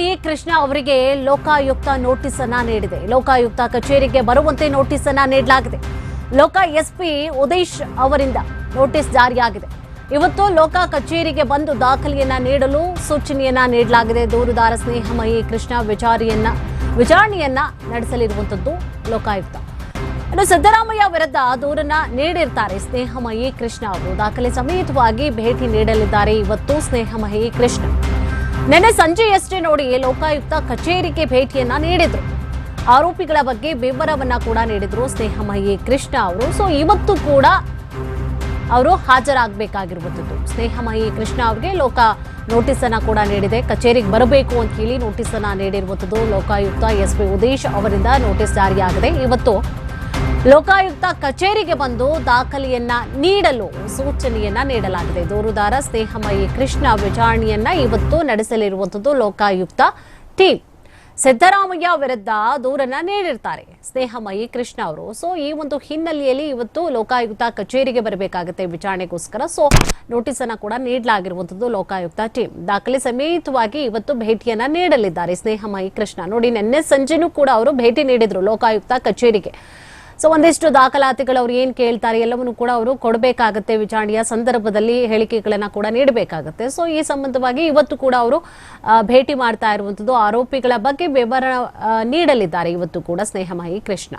ಸ್ನೇಹಮಯಿ ಕೃಷ್ಣ ಅವರಿಗೆ ಲೋಕಾಯುಕ್ತ ನೋಟಿಸ್ ಅನ್ನ ನೀಡಿದೆ. ಲೋಕಾಯುಕ್ತ ಕಚೇರಿಗೆ ಬರುವಂತೆ ನೋಟಿಸ್ ಅನ್ನ ನೀಡಲಾಗಿದೆ. ಲೋಕ ಎಸ್ಪಿ ಉದೇಶ್ ಅವರಿಂದ ನೋಟಿಸ್ ಜಾರಿಯಾಗಿದೆ. ಇವತ್ತು ಲೋಕ ಕಚೇರಿಗೆ ಬಂದು ದಾಖಲೆಯನ್ನ ನೀಡಲು ಸೂಚನೆಯನ್ನ ನೀಡಲಾಗಿದೆ. ದೂರುದಾರ ಸ್ನೇಹಮಯಿ ಕೃಷ್ಣ ವಿಚಾರಿಯನ್ನ, ವಿಚಾರಣೆಯನ್ನ ನಡೆಸಲಿರುವಂತದ್ದು ಲೋಕಾಯುಕ್ತ. ಇನ್ನು ಸಿದ್ದರಾಮಯ್ಯ ವಿರುದ್ಧ ದೂರನ್ನ ನೀಡಿರ್ತಾರೆ ಸ್ನೇಹಮಯಿ ಕೃಷ್ಣ ಅವರು. ದಾಖಲೆ ಸಮೇತವಾಗಿ ಭೇಟಿ ನೀಡಲಿದ್ದಾರೆ ಇವತ್ತು ಸ್ನೇಹಮಯಿ ಕೃಷ್ಣ. ನಿನ್ನೆ ಸಂಜೆಯಷ್ಟೇ ನೋಡಿ ಲೋಕಾಯುಕ್ತ ಕಚೇರಿಗೆ ಭೇಟಿಯನ್ನ ನೀಡಿದ್ರು. ಆರೋಪಿಗಳ ಬಗ್ಗೆ ವಿವರವನ್ನ ಕೂಡ ನೀಡಿದ್ರು ಸ್ನೇಹಮಯಿ ಕೃಷ್ಣ ಅವರು. ಸೊ ಇವತ್ತು ಕೂಡ ಅವರು ಹಾಜರಾಗಬೇಕಾಗಿರುವಂಥದ್ದು. ಸ್ನೇಹಮಯಿ ಕೃಷ್ಣ ಅವರಿಗೆ ಲೋಕ ನೋಟಿಸ್ ಅನ್ನ ಕೂಡ ನೀಡಿದೆ. ಕಚೇರಿಗೆ ಬರಬೇಕು ಅಂತ ಹೇಳಿ ನೋಟಿಸ್ ಅನ್ನ ನೀಡಿರುವಂಥದ್ದು ಲೋಕಾಯುಕ್ತ ಎಸ್ ಪಿ ಉದೇಶ್ ಅವರಿಂದ ನೋಟಿಸ್ ಜಾರಿಯಾಗಿದೆ. ಇವತ್ತು ಲೋಕಾಯುಕ್ತ ಕಚೇರಿಗೆ ಬಂದು ದಾಖಲೆಯನ್ನ ನೀಡಲು ಸೂಚನೆಯನ್ನ ನೀಡಲಾಗಿದೆ. ದೂರುದಾರ ಸ್ನೇಹಮಯಿ ಕೃಷ್ಣ ವಿಚಾರಣೆಯನ್ನ ಇವತ್ತು ನಡೆಸಲಿರುವಂಥದ್ದು ಲೋಕಾಯುಕ್ತ ಟೀಮ್ ಸಿದ್ದರಾಮಯ್ಯ ವಿರುದ್ಧ ದೂರನ್ನ ನೀಡಿರ್ತಾರೆ ಸ್ನೇಹಮಯಿ ಕೃಷ್ಣ ಅವರು. ಸೊ ಈ ಒಂದು ಹಿನ್ನೆಲೆಯಲ್ಲಿ ಇವತ್ತು ಲೋಕಾಯುಕ್ತ ಕಚೇರಿಗೆ ಬರಬೇಕಾಗುತ್ತೆ ವಿಚಾರಣೆಗೋಸ್ಕರ. ಸೊ ನೋಟಿಸ್ ಅನ್ನ ಕೂಡ ನೀಡಲಾಗಿರುವಂತದ್ದು ಲೋಕಾಯುಕ್ತ ಟೀಮ್ ದಾಖಲೆ ಸಮೇತವಾಗಿ ಇವತ್ತು ಭೇಟಿಯನ್ನ ನೀಡಲಿದ್ದಾರೆ ಸ್ನೇಹಮಯಿ ಕೃಷ್ಣ. ನೋಡಿ, ನಿನ್ನೆ ಸಂಜೆನೂ ಕೂಡ ಅವರು ಭೇಟಿ ನೀಡಿದ್ರು ಲೋಕಾಯುಕ್ತ ಕಚೇರಿಗೆ. ಸೊ ಒಂದಿಷ್ಟು ದಾಖಲಾತಿಗಳು ಅವ್ರು ಏನು ಕೇಳ್ತಾರೆ, ಎಲ್ಲವನ್ನು ಕೂಡ ಅವರು ಕೊಡಬೇಕಾಗುತ್ತೆ. ವಿಚಾರಣೆಯ ಸಂದರ್ಭದಲ್ಲಿ ಹೇಳಿಕೆಗಳನ್ನು ಕೂಡ ನೀಡಬೇಕಾಗುತ್ತೆ. ಸೊ ಈ ಸಂಬಂಧವಾಗಿ ಇವತ್ತು ಕೂಡ ಅವರು ಭೇಟಿ ಮಾಡ್ತಾ ಇರುವಂಥದ್ದು ಆರೋಪಿಗಳ ಬಗ್ಗೆ ವಿವರ ನೀಡಲಿದ್ದಾರೆ. ಇವತ್ತು ಕೂಡ ಸ್ನೇಹಮಾಯಿ ಕೃಷ್ಣ.